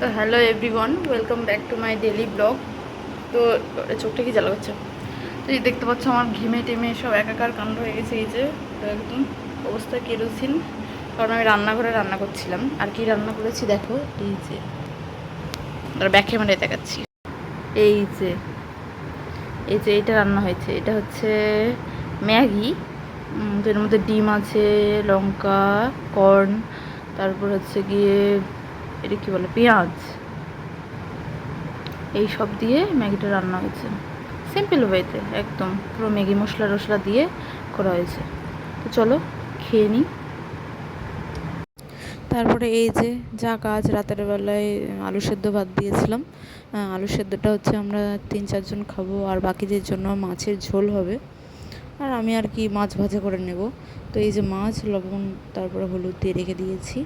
তো hello everyone, welcome back to my daily blog. তো চোখটা কি জ্বালা করছে? তো এই দেখতে পাচ্ছ আমার ঘেমে টেমে সব একাকার কাণ্ড হয়ে গেছে, এই যে, তো একদম অবস্থা কেরোসিন। কারণ আমি রান্নাঘরে রান্না করছিলাম। আর কি রান্না করেছি দেখো, এই যে আর ব্যাক দেখাচ্ছি। এই যে এই যে এটা রান্না হয়েছে। এটা হচ্ছে ম্যাগি তো এর মধ্যে ডিম আছে, লঙ্কা, কর্ন, তারপর হচ্ছে গিয়ে এটা কি বলে, পেঁয়াজ। এই সব দিয়ে ম্যাগিটা রান্না হয়েছে। সিম্পল ওয়েতে একদম পুরো ম্যাগি মশলা টশলা দিয়ে করা হয়েছে। তো চলো, খেয়ে নিই। তারপরে এই যে যা কাজ রাতের বেলায় আলু সেদ্ধ ভাত দিয়েছিলাম। আলু সেদ্ধটা হচ্ছে আমরা তিন চারজন খাব, আর বাকিদের জন্য মাছের ঝোল হবে, আর আমি আর কি মাছ ভাজা করে নেব। তো এই যে মাছ, লবণ, তারপরে হলুদ দিয়ে রেখে দিয়েছি।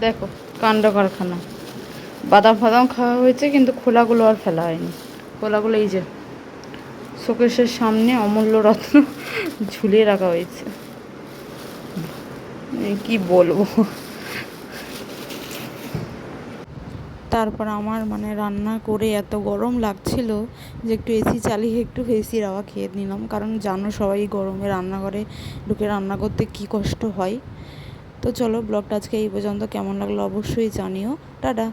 দেখো, কাণ্ড কারখানা। বাদাম ফাদাম খাওয়া হয়েছে, কিন্তু খোলাগুলো আর ফেলা হয়নি। খোলাগুলো এই যে, শোকেশের সামনে অমূল্য রত্ন ঝুলিয়ে রাখা হয়েছে। কি বলব? তারপর আমার মানে রান্না করে এত গরম লাগছিল যে একটু এসি চালিয়ে একটু এসির হাওয়া খেয়ে নিলাম। কারণ জানো সবাই গরমে রান্নাঘরে ঢুকে রান্না করতে কি কষ্ট হয়। তো চলো ব্লগটা আজকে এই পর্যন্ত। কেমন লাগল অবশ্যই জানিও। টাটা।